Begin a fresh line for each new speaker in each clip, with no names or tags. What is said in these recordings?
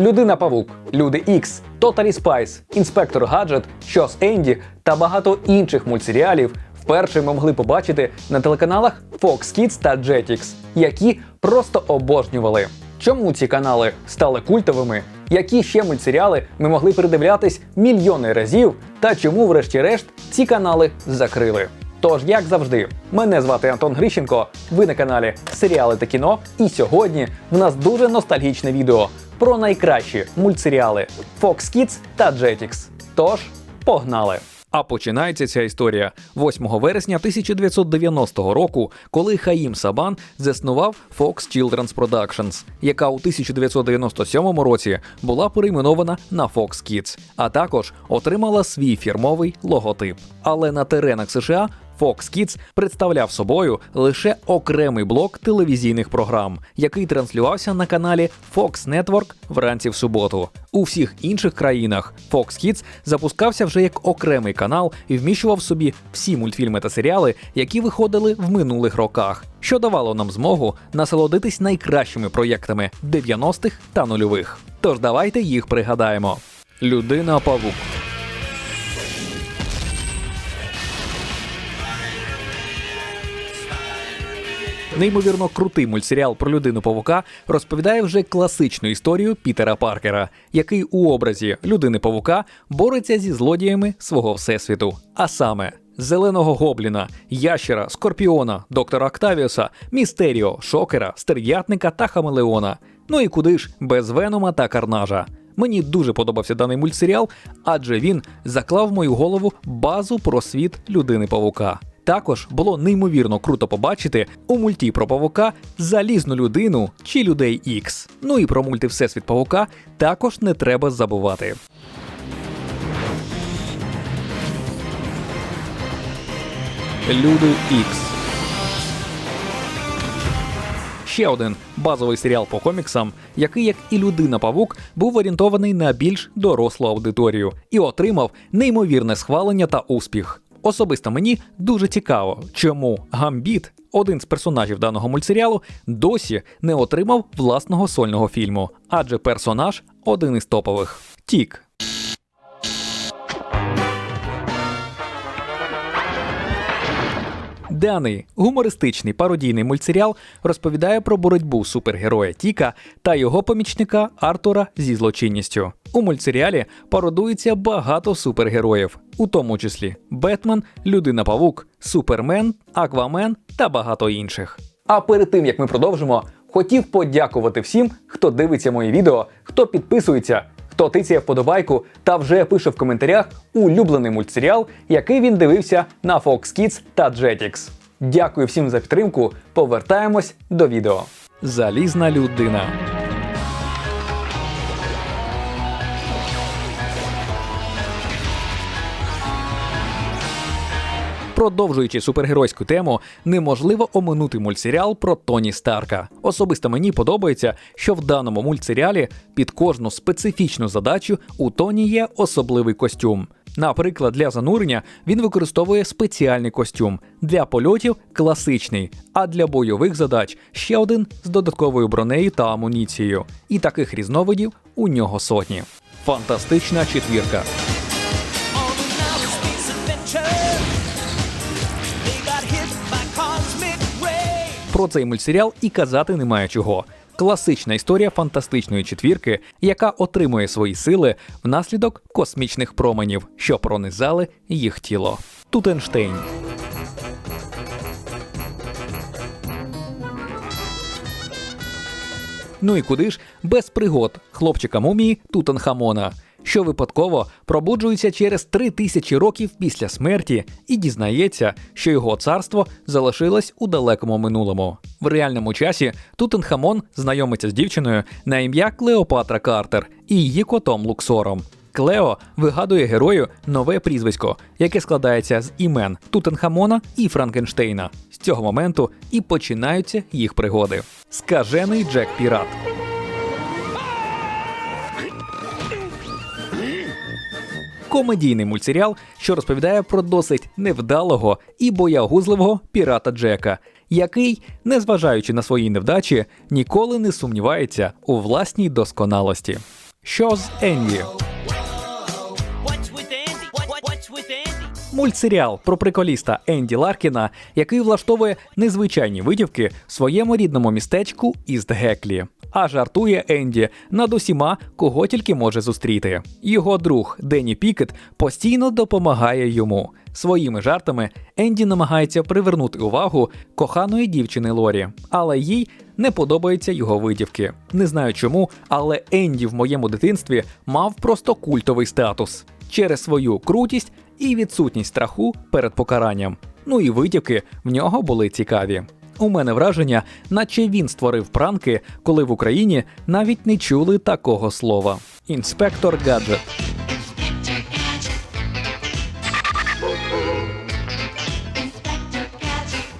Людина Павук, Люди Ікс, Тоталі Спайс, Інспектор Гаджет, Щось Енді та багато інших мультсеріалів вперше ми могли побачити на телеканалах Fox Kids та Jetix, які просто обожнювали. Чому ці канали стали культовими? Які ще мультсеріали ми могли передивлятись мільйони разів? Та чому, врешті-решт, ці канали закрили? Тож, як завжди, мене звати Антон Грищенко. Ви на каналі Серіали та кіно. І сьогодні в нас дуже ностальгічне відео про найкращі мультсеріали Fox Kids та Jetix. Тож, погнали! А починається ця історія 8 вересня 1990 року, коли Хаїм Сабан заснував Fox Children's Productions, яка у 1997 році була перейменована на Fox Kids, а також отримала свій фірмовий логотип. Але на теренах США Fox Kids представляв собою лише окремий блок телевізійних програм, який транслювався на каналі Fox Network вранці в суботу. У всіх інших країнах Fox Kids запускався вже як окремий канал і вміщував собі всі мультфільми та серіали, які виходили в минулих роках, що давало нам змогу насолодитись найкращими проєктами 90-х та нульових. Тож давайте їх пригадаємо. Людина Павук. Неймовірно крутий мультсеріал про людину павука розповідає вже класичну історію Пітера Паркера, який у образі людини павука бореться зі злодіями свого всесвіту. А саме зеленого гобліна, ящера, скорпіона, доктора Октавіуса, містеріо, шокера, стерв'ятника та хамелеона. Ну і куди ж без венома та карнажа. Мені дуже подобався даний мультсеріал, адже він заклав в мою голову базу про світ людини павука. Також було неймовірно круто побачити у мульті про павука залізну людину чи людей Ікс. Ну і про мульти Всесвіт павука також не треба забувати. Люди Ікс. Ще один базовий серіал по коміксам, який, як і людина Павук, був орієнтований на більш дорослу аудиторію і отримав неймовірне схвалення та успіх. Особисто мені дуже цікаво, чому Гамбіт, один з персонажів даного мультсеріалу, досі не отримав власного сольного фільму, адже персонаж один із топових. Тік. Даний гумористичний пародійний мультсеріал розповідає про боротьбу супергероя Тіка та його помічника Артура зі злочинністю. У мультсеріалі пародується багато супергероїв, у тому числі Бетмен, Людина Павук, Супермен, Аквамен та багато інших. А перед тим як ми продовжимо, хотів подякувати всім, хто дивиться мої відео, хто підписується, хто тицяє вподобайку та вже пише в коментарях улюблений мультсеріал, який він дивився на Fox Kids та Jetix. Дякую всім за підтримку. Повертаємось до відео. Залізна людина. Продовжуючи супергеройську тему, неможливо оминути мультсеріал про Тоні Старка. Особисто мені подобається, що в даному мультсеріалі під кожну специфічну задачу у Тоні є особливий костюм. Наприклад, для занурення він використовує спеціальний костюм, для польотів класичний, а для бойових задач ще один з додатковою бронею та амуніцією. І таких різновидів у нього сотні. Фантастична четвірка. Про цей мультсеріал і казати немає чого. Класична історія фантастичної четвірки, яка отримує свої сили внаслідок космічних променів, що пронизали їх тіло. Тутенштейн. Ну і куди ж без пригод хлопчика мумії Тутанхамона, що випадково пробуджується через три тисячі років після смерті і дізнається, що його царство залишилось у далекому минулому. В реальному часі Тутанхамон знайомиться з дівчиною на ім'я Клеопатра Картер і її котом Луксором. Клео вигадує герою нове прізвисько, яке складається з імен Тутанхамона і Франкенштейна. З цього моменту і починаються їх пригоди. Скажений Джек Пірат. Комедійний мультсеріал, що розповідає про досить невдалого і боягузливого пірата Джека, який, незважаючи на свої невдачі, ніколи не сумнівається у власній досконалості. Що з Енді? Мультсеріал про приколіста Енді Ларкіна, який влаштовує незвичайні витівки в своєму рідному містечку Іст Геклі. А жартує Енді над усіма, кого тільки може зустріти. Його друг Денні Пікет постійно допомагає йому. Своїми жартами Енді намагається привернути увагу коханої дівчини Лорі, але їй не подобаються його витівки. Не знаю чому, але Енді в моєму дитинстві мав просто культовий статус через свою крутість і відсутність страху перед покаранням. Ну і витівки в нього були цікаві. У мене враження, наче він створив пранки, коли в Україні навіть не чули такого слова. Інспектор гаджет.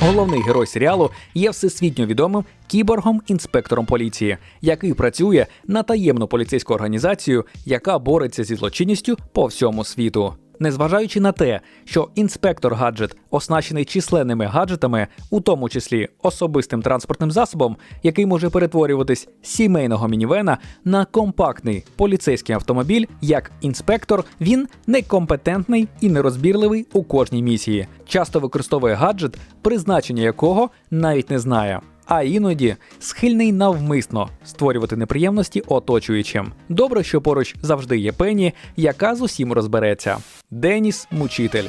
Головний герой серіалу є всесвітньо відомим кіборгом-інспектором поліції, який працює на таємну поліцейську організацію, яка бореться зі злочинністю по всьому світу. Незважаючи на те, що інспектор гаджет оснащений численними гаджетами, у тому числі особистим транспортним засобом, який може перетворюватись сімейного мінівена на компактний поліцейський автомобіль, як інспектор, він некомпетентний і нерозбірливий у кожній місії. Часто використовує гаджет, призначення якого навіть не знає. А іноді схильний навмисно створювати неприємності оточуючим. Добре, що поруч завжди є пені, яка з усім розбереться. Деніс Мучитель.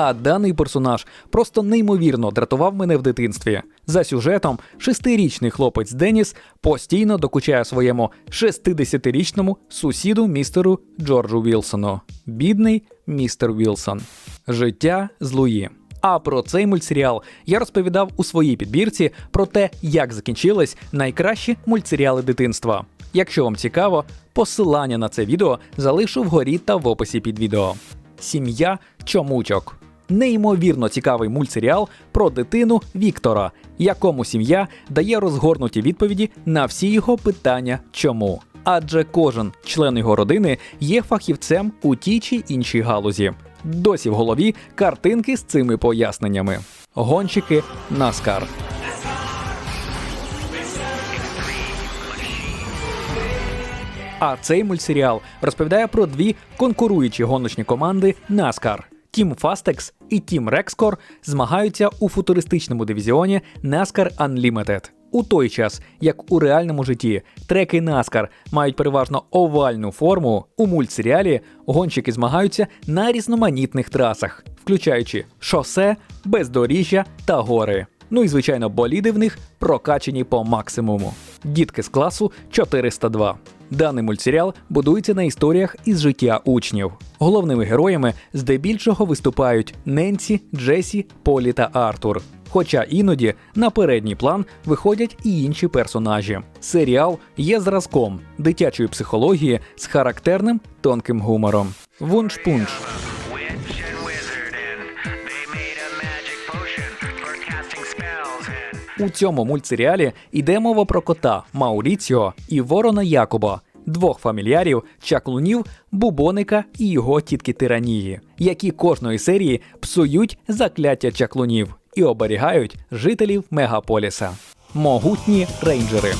А даний персонаж просто неймовірно дратував мене в дитинстві. За сюжетом, шестирічний хлопець Деніс постійно докучає своєму 60-річному сусіду містеру Джорджу Вілсону. Бідний містер Вілсон. Життя з. А про цей мультсеріал я розповідав у своїй підбірці про те, як закінчились найкращі мультсеріали дитинства. Якщо вам цікаво, посилання на це відео залишу вгорі та в описі під відео. Сім'я чомучок. Неймовірно цікавий мультсеріал про дитину Віктора, якому сім'я дає розгорнуті відповіді на всі його питання чому. Адже кожен член його родини є фахівцем у тій чи іншій галузі. Досі в голові картинки з цими поясненнями. Гонщики Наскар. А цей мультсеріал розповідає про дві конкуруючі гоночні команди NASCAR. Тім Fastex і Тім Рекскор змагаються у футуристичному дивізіоні NASCAR Unlimited. У той час, як у реальному житті треки NASCAR мають переважно овальну форму, у мультсеріалі гонщики змагаються на різноманітних трасах, включаючи шосе, бездоріжжя та гори. Ну і звичайно, боліди в них прокачені по максимуму. Дітки з класу 402. Даний мультсеріал будується на історіях із життя учнів. Головними героями здебільшого виступають Ненсі, Джесі, Полі та Артур. Хоча іноді на передній план виходять і інші персонажі. Серіал є зразком дитячої психології з характерним тонким гумором. Вунш-пунш. У цьому мультсеріалі йде мова про кота Мауріціо і ворона Якоба, двох фамільярів, чаклунів, бубоника і його тітки Тиранії, які кожної серії псують закляття чаклунів і оберігають жителів мегаполіса. Могутні рейнджери.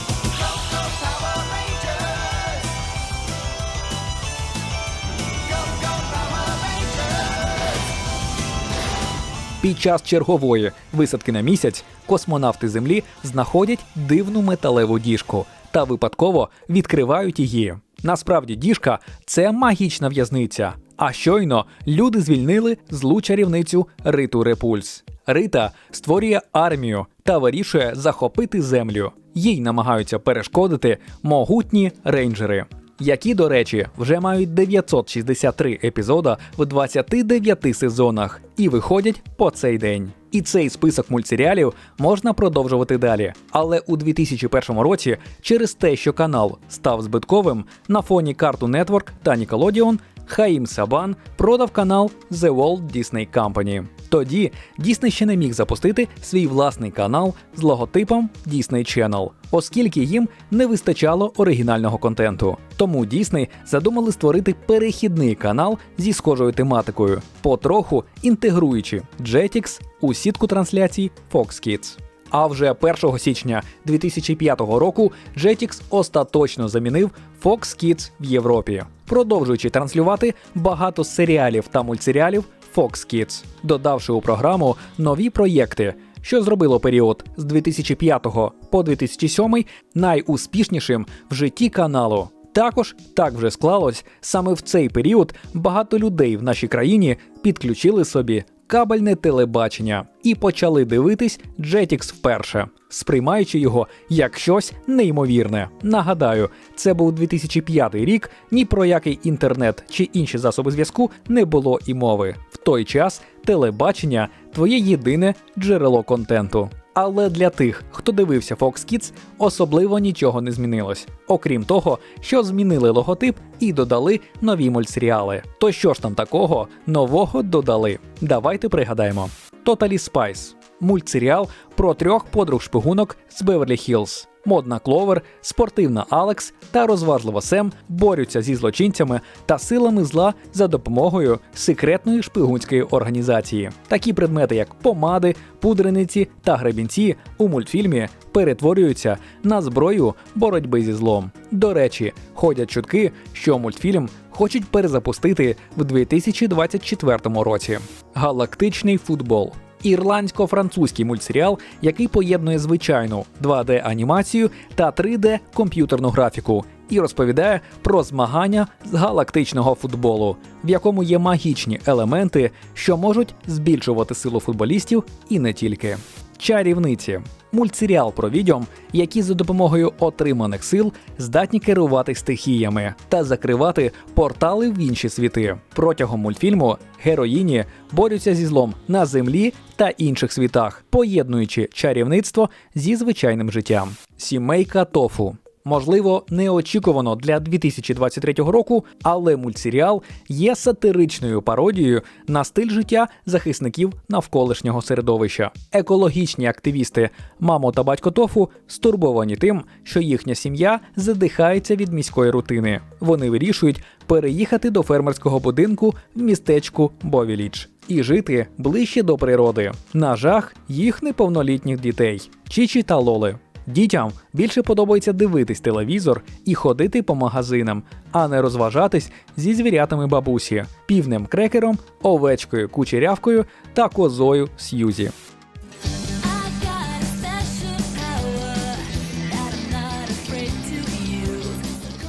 Під час чергової висадки на місяць космонавти Землі знаходять дивну металеву діжку та випадково відкривають її. Насправді, діжка це магічна в'язниця. А щойно люди звільнили злу чарівницю Риту Репульс. Рита створює армію та вирішує захопити землю. Їй намагаються перешкодити могутні рейнджери які, до речі, вже мають 963 епізода в 29 сезонах і виходять по цей день. І цей список мультсеріалів можна продовжувати далі. Але у 2001 році, через те, що канал став збитковим, на фоні Cartoon Network та Nickelodeon Хаїм Сабан продав канал The Walt Disney Company. Тоді Disney ще не міг запустити свій власний канал з логотипом Disney Channel, оскільки їм не вистачало оригінального контенту. Тому Disney задумали створити перехідний канал зі схожою тематикою, потроху інтегруючи Jetix у сітку трансляцій Fox Kids. А вже 1 січня 2005 року Jetix остаточно замінив Fox Kids в Європі, продовжуючи транслювати багато серіалів та мультсеріалів Fox Kids, додавши у програму нові проєкти, що зробило період з 2005 по 2007 найуспішнішим в житті каналу. Також так вже склалось, саме в цей період багато людей в нашій країні підключили собі кабельне телебачення і почали дивитись Jetix вперше, сприймаючи його як щось неймовірне. Нагадаю, це був 2005 рік, ні про який інтернет чи інші засоби зв'язку не було і мови. В той час телебачення твоє єдине джерело контенту. Але для тих, хто дивився Fox Kids, особливо нічого не змінилось, окрім того, що змінили логотип і додали нові мультсеріали. То що ж там такого нового додали? Давайте пригадаємо: Totally Spice – мультсеріал про трьох подруг шпигунок з Беверлі Хіллз. Модна Кловер, спортивна Алекс та розважлива Сем борються зі злочинцями та силами зла за допомогою секретної шпигунської організації. Такі предмети, як помади, пудрениці та гребінці, у мультфільмі перетворюються на зброю боротьби зі злом. До речі, ходять чутки, що мультфільм хочуть перезапустити в 2024 році. Галактичний футбол. Ірландсько-французький мультсеріал, який поєднує звичайну 2D-анімацію та 3D-комп'ютерну графіку, і розповідає про змагання з галактичного футболу, в якому є магічні елементи, що можуть збільшувати силу футболістів і не тільки. Чарівниці мультсеріал про відьом, які за допомогою отриманих сил здатні керувати стихіями та закривати портали в інші світи. Протягом мультфільму героїні борються зі злом на землі та інших світах, поєднуючи чарівництво зі звичайним життям. Сімейка Тофу. Можливо, неочікувано для 2023 року, але мультсеріал є сатиричною пародією на стиль життя захисників навколишнього середовища. Екологічні активісти мамо та батько Тофу стурбовані тим, що їхня сім'я задихається від міської рутини. Вони вирішують переїхати до фермерського будинку в містечку Бовіліч і жити ближче до природи, на жах їх неповнолітніх дітей Чічі та Лоли. Дітям більше подобається дивитись телевізор і ходити по магазинам, а не розважатись зі звірятами бабусі, півнем крекером, овечкою кучерявкою та козою
use.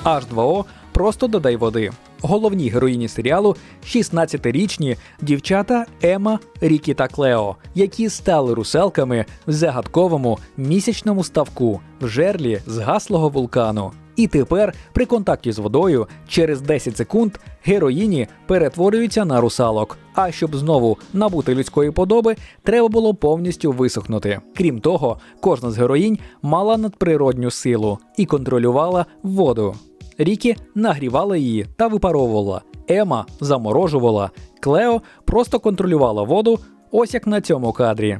H2O просто додай води. Головні героїні серіалу 16-річні дівчата Ема, Рікі та Клео, які стали руселками в загадковому місячному ставку в жерлі згаслого вулкану. І тепер при контакті з водою через 10 секунд героїні перетворюються на русалок. А щоб знову набути людської подоби, треба було повністю висохнути. Крім того, кожна з героїнь мала надприродню силу і контролювала воду. Рікі нагрівала її та випаровувала. Ема заморожувала. Клео просто контролювала воду, ось як на цьому кадрі.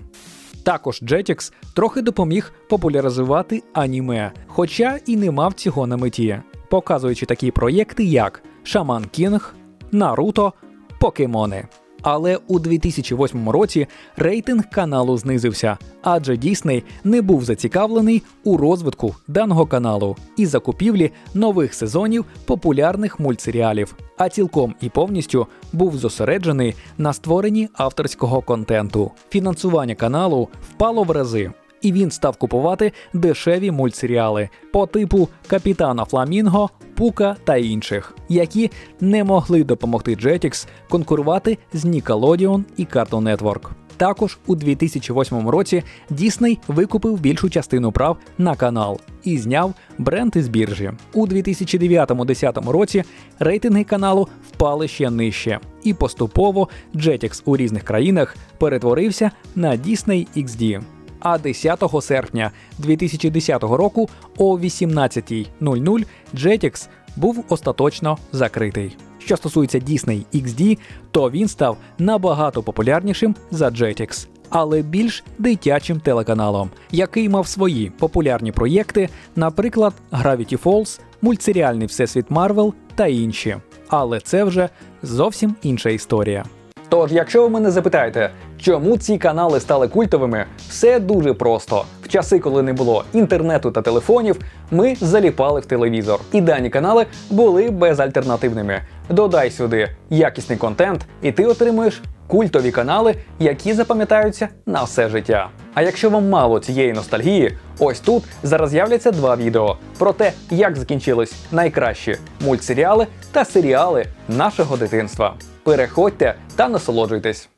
Також Jetix трохи допоміг популяризувати аніме, хоча і не мав цього на меті, показуючи такі проєкти, як Шаман Кінг, Наруто, Покемони. Але у 2008 році рейтинг каналу знизився, адже Дісней не був зацікавлений у розвитку даного каналу і закупівлі нових сезонів популярних мультсеріалів, а цілком і повністю був зосереджений на створенні авторського контенту. Фінансування каналу впало в рази. І він став купувати дешеві мультсеріали по типу Капітана Фламінго, Пука та інших, які не могли допомогти Jetix конкурувати з Nickelodeon і Cartoon Network. Також у 2008 році Дісней викупив більшу частину прав на канал і зняв бренд із біржі. У 2009-10 році рейтинги каналу впали ще нижче, і поступово Jetix у різних країнах перетворився на Disney XD. А 10 серпня 2010 року о 18.00 Jetix був остаточно закритий. Що стосується Disney XD, то він став набагато популярнішим за Jetix, але більш дитячим телеканалом, який мав свої популярні проєкти, наприклад, Gravity Falls, мультсеріальний Всесвіт Марвел та інші. Але це вже зовсім інша історія. Тож, якщо ви мене запитаєте, Чому ці канали стали культовими? Все дуже просто. В часи, коли не було інтернету та телефонів, ми заліпали в телевізор, і дані канали були безальтернативними. Додай сюди якісний контент, і ти отримуєш культові канали, які запам'ятаються на все життя. А якщо вам мало цієї ностальгії, ось тут зараз з'являться два відео про те, як закінчились найкращі мультсеріали та серіали нашого дитинства. Переходьте та насолоджуйтесь.